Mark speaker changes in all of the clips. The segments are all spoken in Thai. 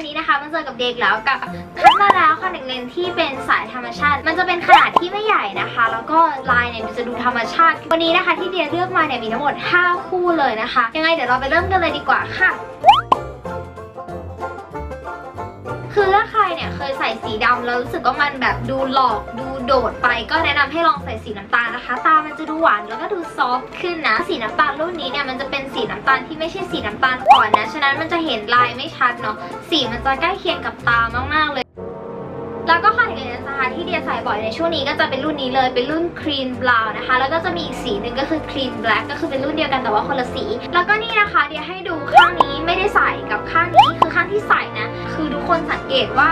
Speaker 1: วันนี้นะคะมาเจอกับเด็กแล้วกับคัดมาแล้วค่ะหนึ่งเลนที่เป็นสายธรรมชาติ มันจะเป็นขนาดที่ไม่ใหญ่นะคะ แล้วก็ลายเนี่ยมันจะดูธรรมชาติ วันนี้นะคะที่เดียเลือกมาเนี่ยมีทั้งหมด 5 คู่เลยนะคะ ยังไงเดี๋ยวเราไปเริ่มกันเลยดีกว่าค่ะคือถ้าใครเนี่ยเคยใส่สีดำแล้วรู้สึกว่ามันแบบดูหลอกดูโดดไป ก็แนะนำให้ลองใส่สีน้ำตาลนะคะ ตามันจะดูหวานแล้วก็ดูซอฟต์ขึ้นนะ สีน้ำตาลรุ่นนี้เนี่ยมันจะเป็นำตาลที่ไม่ใช่สีน้ำตาลอ่อนนะ ฉะนั้นมันจะเห็นลายไม่ชัดเนาะ สีมันจะใกล้เคียงกับตามากๆเลยแล้วก็คอนแทคเลนส์นะคะที่เดียใส่บ่อยในช่วงนี้ก็จะเป็นรุ่นนี้เลยเป็นรุ่นครีมบราวน์นะคะ แล้วก็จะมีอีกสีหนึ่งก็คือครีมแบล็กก็คือเป็นรุ่นเดียวกันแต่ว่าคนละสี แล้วก็นี่นะคะเดียให้ดูข้างนี้ไม่ได้ใส่กับข้างนี้คือข้างที่ใส่นะ คือทุกคนสังเกตว่า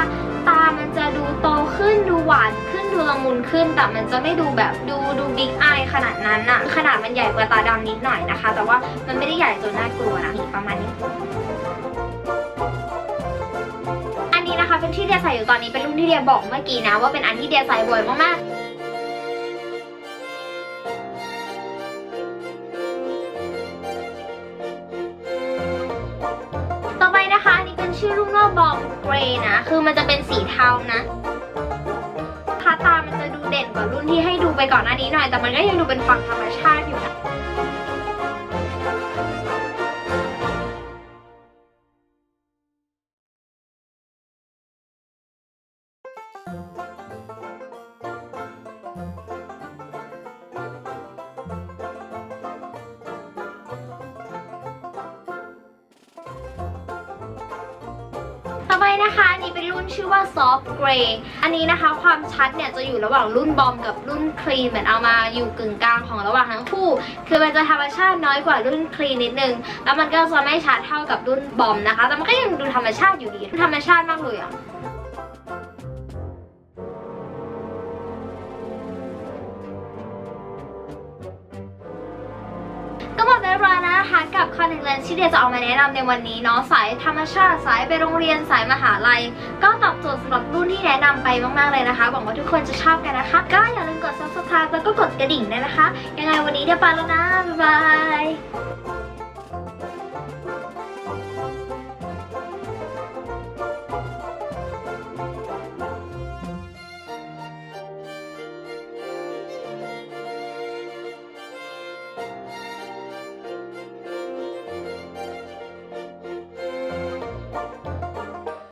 Speaker 1: ตามันจะดูโตขึ้นดูหวานขึ้นดูละมุนขึ้น แต่มันจะไม่ดูแบบดูดูบิ๊กอายขนาดนั้นอะขนาดมันใหญ่กว่าตาดำนิดหน่อยนะคะ แต่ว่ามันไม่ได้ใหญ่จนน่ากลัวนะนี่ประมาณนี้อันนี้นะคะเป็นที่เดียใส่อยู่ตอนนี้เป็นรุ่นที่เดียบอกเมื่อกี้นะว่าเป็นอันที่เดียใส่บ่อยมากๆ บอกเกรย์นะ คือมันจะเป็นสีเทานะคาตามันจะดูเด่นกว่ารุ่นที่ให้ดูไปก่อนหน้านี้หน่อย แต่มันก็ยังดูเป็นฟังธรรมชาติอยู่นะ ต่อไปนะคะอันนี้เป็นรุ่นชื่อว่า Soft Gray อันนี้นะคะความชัดเนี่ยจะอยู่ระหว่างรุ่นบอมกับรุ่นคลีนเหมือนเอามาอยู่กึ่งกลางของระหว่างทั้งคู่ คือมันจะธรรมชาติน้อยกว่ารุ่นคลีนนิดนึง แล้วมันก็จะไม่ชัดเท่ากับรุ่นบอมนะคะ แต่มันก็ยังดูธรรมชาติอยู่ดีธรรมชาติมากเลยอะ ยบร้อยแล้วนะคะกับคอนเทนต์เลนส์ที่เดียจะเอามาแนะนำในวันนี้เนาะสายธรรมชาติสายไปโรงเรียนสายมหาลัย ก็ตอบโจทย์สำหรับรุ่นที่แนะนำไปมากๆเลยนะคะหวังว่าทุกคนจะชอบกันนะคะ ก็อย่าลืมกด subscribe แล้วก็กดกระดิ่งด้วยนะคะ ยังไงวันนี้เดียไปแล้วนะบ๊ายบาย